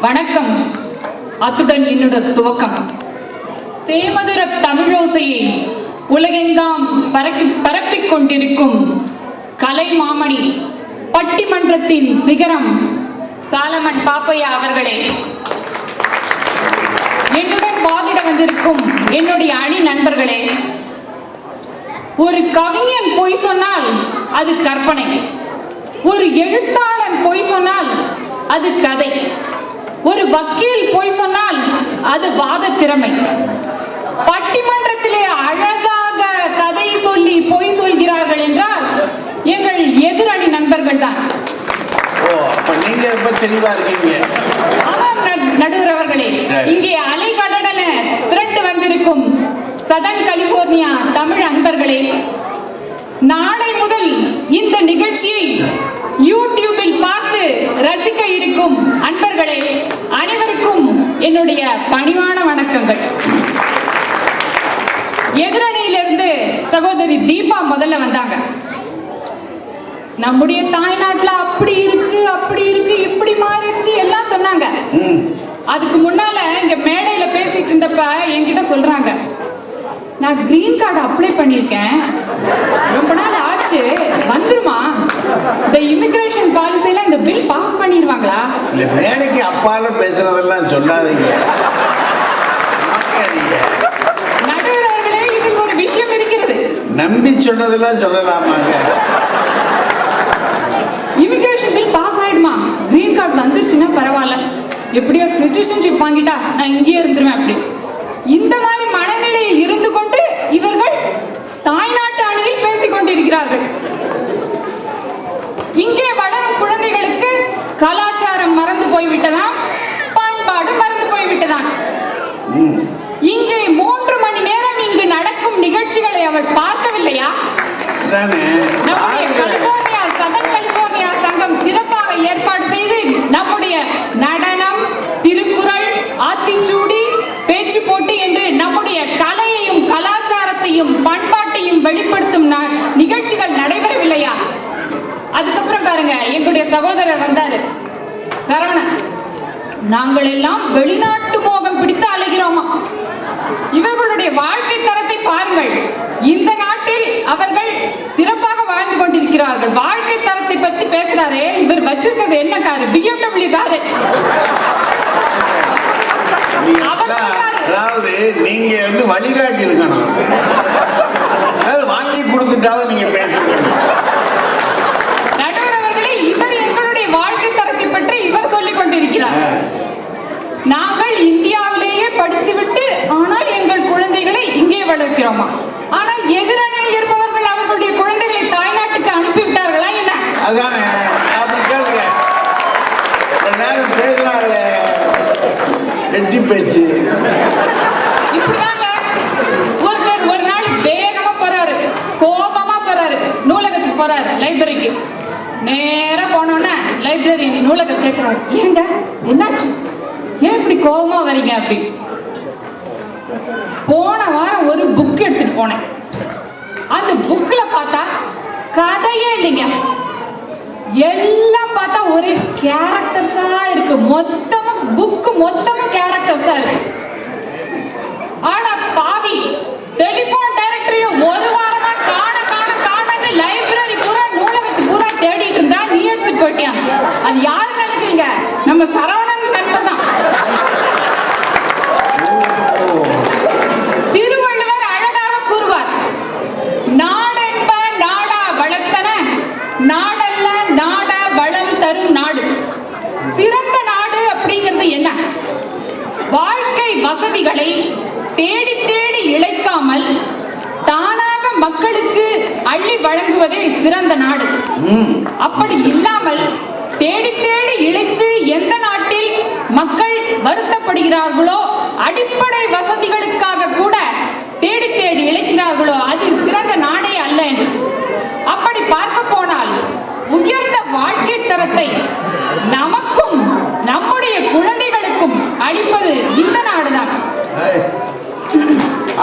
வணக்கம். அத்துடன் என்னோட துவக்கம். தேமதுர தமிழோசையை உலகெங்காம் பரப்பி பரப்பிக் கொண்டிருக்கும் கலை மாமணி பட்டிமன்றத்தின் சிகரம் சாலமன் பாப்பையா அவர்களே. என்னுடன் வாதிட வந்திருக்கும் என்னுடைய அணி நண்பர்களே ஒரு கவிஞன் பொய் சொன்னால் அது கற்பனை. ஒரு எழுத்தாளன் பொய் சொன்னால் அது கதை. ஒரு வக்கீல் பொய் சொன்னால் அது வாத திறமை பட்டிமன்றத்திலே அழகாக கதை சொல்லி பொய் சொல்கிறார்கள் என்றால் எங்கள் எதிரணி நண்பர்கள் தான். ஓ அப்ப நீங்க ரொம்ப தெளிவா இருக்கீங்க. ஆமாம் ந- நடுவர் அவர்களே. சரி. இங்கே அலைகடல திரண்டு வந்திருக்கும் சதன் கலிபோர்னியா தமிழ் அன்பர்களே நாளை முதல் இந்த நிகழ்ச்சியை யூடியூபில் பார்த்து ரசிக்க இருக்கும் அன்பர்களே. என்னுடைய பணிவான வணக்கங்கள். எதிரணியிலிருந்து சகோதரி தீபா முதல்ல வந்தாங்க. நம்முடைய தாய்நாட்டுல அப்படி இருக்கு அப்படி இருக்கு இப்படி மாறிடுச்சு எல்லாம் சொன்னாங்க. அதுக்கு முன்னால இங்க மேடையில பேசிட்டு இருந்தப்ப என்கிட்ட சொல்றாங்க. நான் கிரீன் கார்டு அப்ளை பண்ணியிருக்கேன். ரொம்ப நாள் ஆச்சு வந்துருமா? இந்த இமிகிரேஷன் பாலிசியில இந்த பில் பாஸ் பண்ணிடுவாங்களா இல்ல மேடைக்கு அப்பால பேசுறதெல்லாம் சொல்லாதீங்க. நடுவர் அவர்களே இதுக்கு ஒரு விஷயம் இருக்கிறது. நம்பி சொன்னதெல்லாம் சொல்லலாமாங்க? இமிகிரேஷன் பில் பாஸ் ஆயிடுமா? கிரீன் கார்டு வந்துருச்சுன்னா பரவாயில்ல. எப்படியோ சிட்டிசன்ஷிப் வாங்கிட்டா நான் இங்கேயே இருந்துருவேன் அப்படி. இந்த மாதிரி மனநிலையில் இருந்து கொண்டு இவர்கள் தாய்நாட்டு அணியில் பேசிக் கொண்டிருக்கிறார்கள் இங்கே வளரும் குழந்தைகளுக்கு கலாச்சாரம் மறந்து போய்விட்டதாம் பண்பாடு மறந்து போய்விட்டதாம். இங்கே மூன்று மணி நேரம் இங்கு நடக்கும் நிகழ்ச்சிகளை அவள் பார்க்கவில்லையா தானே நம்முடைய பாருங்க. கலிபோர்னியா சதன் கலிபோர்னியா சங்கம் சிறப்பாக ஏற்பாடு செய்து நம்முடைய நடனம் திருக்குறள் ஆத்திச்சூடி பேச்சு போட்டி என்று நம்முடைய கலையையும் கலாச்சாரத்தையும் பண்பாட்டையும் வெளிப்படுத்தும் ந- நிகழ்ச்சிகள் நடைபெறவில்லையா அதுக்கப்புறம் பாருங்க எங்களுடைய சகோதரர் வந்தாரு. சரவணன் நாங்கள் எல்லாம் வெளிநாட்டு மோகம் பிடித்து அலைகிறோமா? இவர்களுடைய வாழ்க்கை தரத்தை பாருங்கள். இந்த நாட்டில் அவர்கள் சிறப்பாக வாழ்ந்து கொண்டிருக்கிறார்கள். வாழ்க்கை தரத்தை பத்தி பேசுறாரு இவர் வச்சிருக்கிறது என்ன காரு? BMW car. அதாவது நீங்க வந்து வழிகாட்டி இருக்கணும் வாங்கி கொடுத்துட்டாவது நீங்க பேச நடுவர் அவர்களே இவர் எங்களுடைய வாழ்க்கை தரத்தை பற்றி இவர் கொண்டிருக்கிறார் நாங்கள் இந்தியாவிலேயே படித்துவிட்டு ஆனால் எங்கள் குழந்தைகளை இங்கே வளர்க்கிறோமா? ஆனால் எதிரணியில் இருப்பவர்கள் அவர்களுடைய குழந்தைகளை தாய்நாட்டுக்கு அனுப்பிவிட்டார்களா என்ன? நேரம் வெட்டி பேச்சு. இப்படிதாங்க. ஒரு நாள் வேகமா போறாரு. கோபமா போறாரு. நூலகத்துக்கு போறாரு லைப்ரரிக்கு நேரா போனோன்னே லைப்ரரி நூலக கேட்கிறாரு ஏங்க? என்னாச்சு? ஏன் இப்படி கோபமா வரீங்க அப்படி? போன வாரம் ஒரு புக் எடுத்துட்டு போனேன். அந்த புக்ல பார்த்தா கதையே இல்லைங்க. எல்லாம் பார்த்தா ஒரே கேரக்டர்ஸா இருக்கு. மொத்தமா புக் மொத்தமா கேரக்டர்ஸா இருக்கு. ஆனா பாவி டெலிபோன் டைரக்டரியும் ஒரு வாரமா காண காண காணன்னு லைப்ரரி பூரா நூலகத்து பூரா தேடிட்டு இருந்தா நீ எடுத்துட்டு போயிட்டியான் அது யாரு நினைக்கிறீங்க நம்ம சரவணன் நண்பர் தான் திருவள்ளுவர் அழகாக கூறுவார் நாடென்ப நாடா வளர்த்தன நாடல்ல நாட வளம் தரும் நாடு சிறந்த நாடு அப்படிங்கிறது என்ன வாழ்க்கை வசதிகளை தேடி தேடி இழைக்காமல் தானாக மக்களுக்கு அள்ளி வழங்குவதே சிறந்த நாடு. அப்படி இல்லாமல் தேடி தேடி இழைத்து எந்த நாட்டில் மக்கள் வருத்தப்படுகிறார்களோ அடிப்படை வசதிகளுக்காக கூட தேடி தேடி இழைக்கிறார்களோ அது சிறந்த நாடே அல்ல அப்படி பார்க்க போனால் உயர்ந்த வாழ்க்கை தரத்தை நம்முடைய அழிப்பது இந்த நாடுதான்.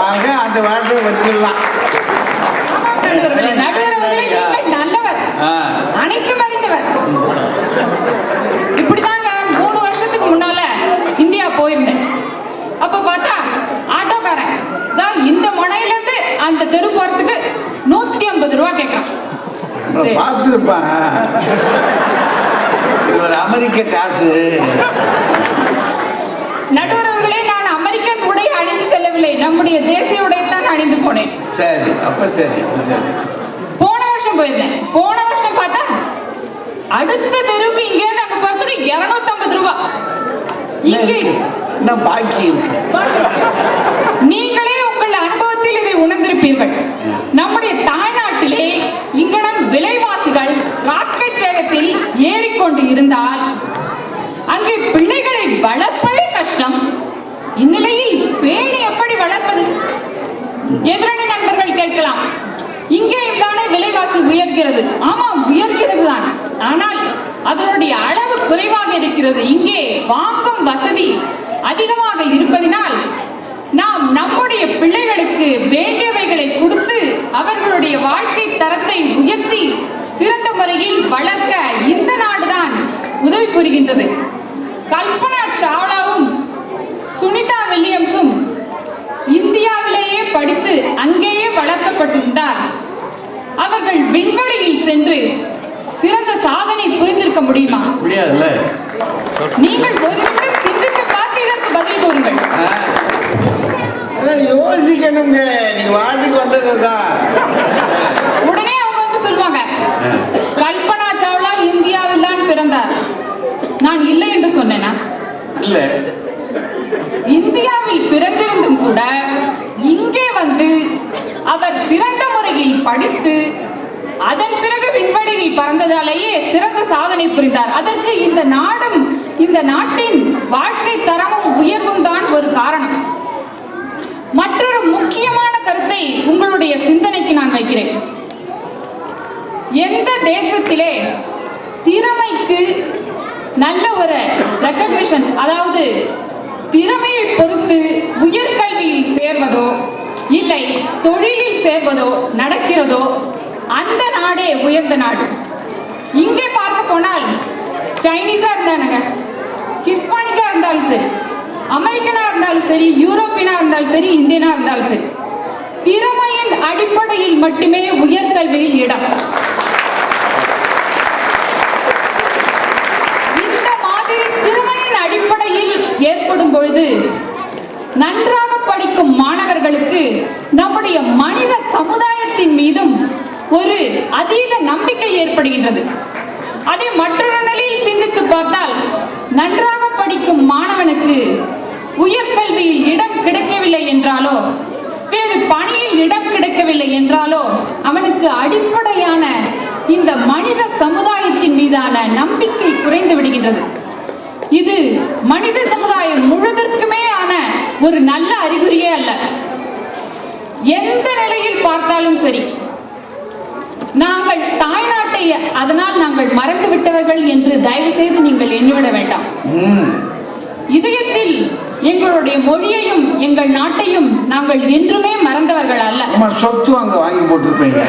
ஆக அந்த வார்த்தை வச்சிடலாம் நல்லவர். அனைத்தும் அறிந்தவர். இப்படிதாங்க மூணு வருஷத்துக்கு முன்னால இந்தியா போயிருந்தேன். அப்ப பார்த்தா ஆட்டோக்காரன். தான் இந்த முனையில இருந்து அந்த தெரு போறதுக்கு நூத்தி ஐம்பது ரூபா கேட்கறான். ஒரு அமெரிக்க காசு. நடுவர் அவர்களே நான் அமெரிக்கன் உடை அணிந்து செல்லவில்லை. நம்முடைய தேசிய உடையத்தான் அணிந்து போனேன். சரி அப்ப சரி அப்ப சரி. போன வருஷம் போயிருந்தேன். போன வருஷம் பார்த்தா அடுத்த தெருவுக்கு இங்க இருந்து அங்க போறதுக்கு இருநூத்தி ஐம்பது ரூபாய் இங்கே. இன்னும் பாக்கி இருக்கு? உயர்கிறது. ஆமாம் உயர்கிறது தான். ஆனால் அதனுடைய அளவு குறைவாக இருக்கிறது. இங்கே வாங்கும் வசதி அதிகமாக இருப்பதினால் நாம் நம்முடைய பிள்ளைகளுக்கு வேண்டியவைகளை கொடுத்து அவர்களுடைய வாழ்க்கை தரத்தை உயர்த்தி சிறந்த முறையில் வளர்க்க இந்த நாடுதான் உதவி புரிகின்றது. கல்பனா சாவ்லாவும் சுனிதா வில்லியம்ஸும் இந்தியாவிலேயே படித்து அங்கேயே வளர்க்கப்பட்டிருந்தார். அவர்கள் விண்வெளியில் சென்று சிறந்த சாதனை புரிந்திருக்க முடியுமா? முடியாதுல்ல. நீங்கள் ஒரு நிமிடம் சிந்தித்து பார்த்து இதற்கு பதில் கூறுங்கள். யோசிக்கணுங்க. நீ வாட்டுக்கு வந்ததுதான். உடனே அவங்க வந்து சொல்லுவாங்க கல்பனா சாவ்லா இந்தியாவில் தான் பிறந்தார். நான் இல்லை என்று சொன்னேனா? இல்ல. இந்தியாவில் பிறந்திருந்தும் கூட இங்கே வந்து அவர் சிறந்த முறையில் படித்து அதன் பிறகு விண்வெளியில் பறந்ததாலேயே சிறந்த சாதனை புரிந்தார். அதற்கு இந்த நாடும் இந்த நாட்டின் வாழ்க்கை தரமும் உயர்வும் தான் ஒரு காரணம். மற்றொரு முக்கியமான கருத்தை உங்களுடைய சிந்தனைக்கு நான் வைக்கிறேன். எந்த தேசத்திலே திறமைக்கு நல்ல ஒரு ரெக்கக்னிஷன் அதாவது திறமையை பொறுத்து உயர்கல்வியில் சேர்வதோ இல்லை தொழிலில் சேர்வதோ நடக்கிறதோ அந்த நாடே உயர்ந்த நாடு. இங்கே பார்க்க போனால் சைனீஸா இருந்தானுங்க. ஹிஸ்பானிக்கா இருந்தாலும் சரி அமெரிக்கனா இருந்தாலும் சரி யூரோப்பியனா இருந்தாலும் சரி இந்தியனா இருந்தாலும் சரி திறமையின் அடிப்படையில் மட்டுமே உயர்கல்வியில் இடம் இந்த மாதிரி திறமையின் அடிப்படையில் ஏற்படும் பொழுது நன்றாக படிக்கும் மாணவர்களுக்கு நம்முடைய மனித சமுதாயத்தின் மீதும் ஒரு அதீத நம்பிக்கை ஏற்படுகின்றது. அதை மற்றொரு நிலையில் சிந்தித்து பார்த்தால் நன்றாக படிக்கும் மாணவனுக்கு உயர்கல்வியில் இடம் கிடைக்கவில்லை என்றாலோ வேறு பணியில் இடம் கிடைக்கவில்லை என்றாலோ அவனுக்கு அடிப்படையான இந்த மனித சமுதாயத்தின் மீதான நம்பிக்கை குறைந்து விடுகின்றது. இது மனித சமுதாயம் முழுதற்குமே ஆன ஒரு நல்ல அறிகுறியே அல்ல. எந்த நிலையில் பார்த்தாலும் சரி நாங்கள் தாய்நாட்டை அதனால் நாங்கள் மறந்து விட்டவர்கள் என்று தயவு செய்து நீங்கள் எண்ணிவிட வேண்டாம். இதயத்தில் எங்களுடைய மொழியையும் எங்கள் நாட்டையும் நாங்கள் என்றுமே மறந்தவர்கள் அல்ல. சொத்து அங்க வாங்கி போட்டிருப்பீங்க.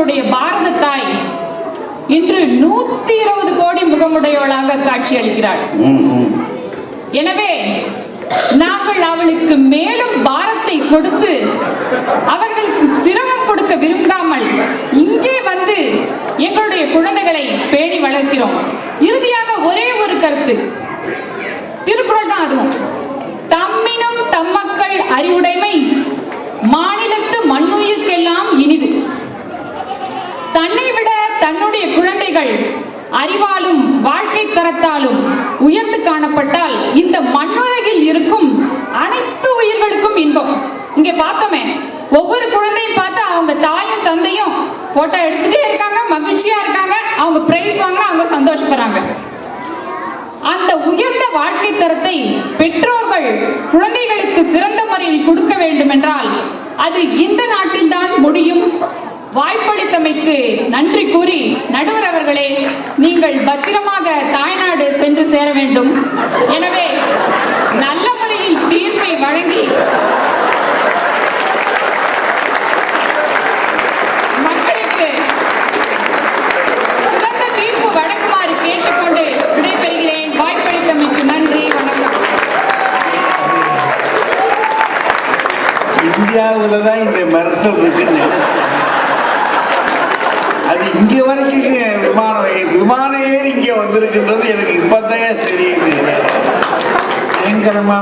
எங்களுடைய பாரத தாய் இன்று நூத்தி இருபது கோடி முகமுடையவளாக காட்சி அளிக்கிறாள் எனவே நாங்கள் அவளுக்கு மேலும் பாரத்தை கொடுத்து அவர்களுக்கு சிரமம் கொடுக்க விரும்பாமல் இங்கே வந்து எங்களுடைய குழந்தைகளை பேணி வளர்க்கிறோம். இறுதியாக ஒரே ஒரு கருத்து. திருக்குறள் தான் அதுவும். தம்மினும் தம்மக்கள் அறிவுடைமை மாநில தன்னை விட தன்னுடைய குழந்தைகள் அறிவாலும் வாழ்க்கை தரத்தாலும் உயர்ந்து காணப்பட்டால் இந்த மண்ணுலகில் இருக்கும் அனைத்து உயிர்களுக்கும் இன்பம். இங்கே பார்த்தோமே ஒவ்வொரு குழந்தையும் பார்த்து அவங்க தாயும் தந்தையும் போட்டோ எடுத்துட்டே இருக்காங்க மகிழ்ச்சியா இருக்காங்க அவங்க பிரைஸ் வாங்கினா அவங்க சந்தோஷப்படுறாங்க. அந்த உயர்ந்த வாழ்க்கை தரத்தை பெற்றோர்கள் குழந்தைகளுக்கு சிறந்த முறையில் கொடுக்க வேண்டும் என்றால் அது இந்த நாட்டில்தான் முடியும். வாய்ப்பளித்தமைக்கு நன்றி கூறி நடுவர் அவர்களே நீங்கள் பத்திரமாக தாய்நாடு சென்று சேர வேண்டும். எனவே நல்ல முறையில் தீர்ப்பை வழங்கி மக்களுக்கு சிறந்த தீர்ப்பு வழங்குமாறு கேட்டுக்கொண்டு விடைபெறுகிறேன். வாய்ப்பளித்தமைக்கு நன்றி வணக்கம். இந்தியாவில் தான் இந்த மிரட்டல் இருக்குன்னு நினைச்சேன். இங்க வரைக்கும் விமானம் விமானம் ஏறி இங்க வந்திருக்குன்றது எனக்கு இப்பதான் தெரியுது. பயங்கரமா